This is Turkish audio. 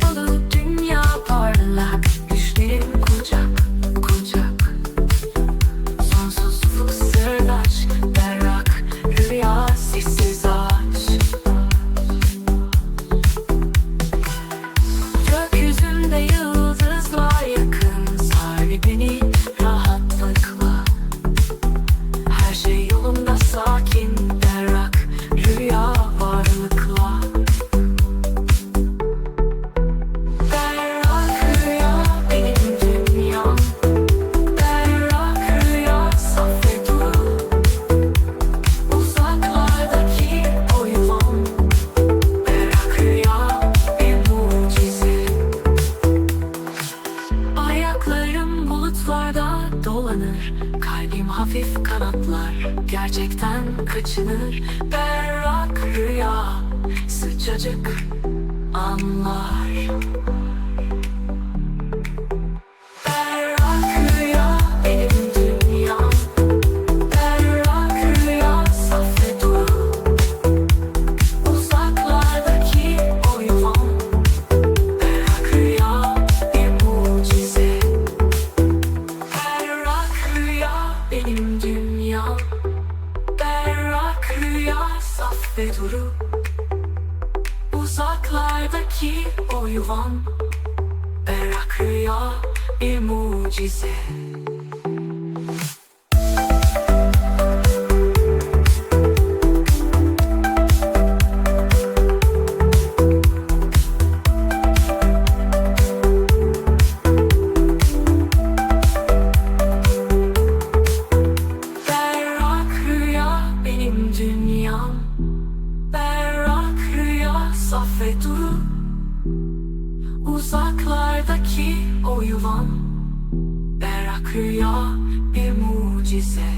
心 hafif kanatlar Gerçekten kaçınır. Berrak rüya Sıcacık anlar ve duru Uzaklardaki o yuvam Berrak rüya bir mucize ve duru. Uzaklardaki o yuvam Berrak rüya bir mucize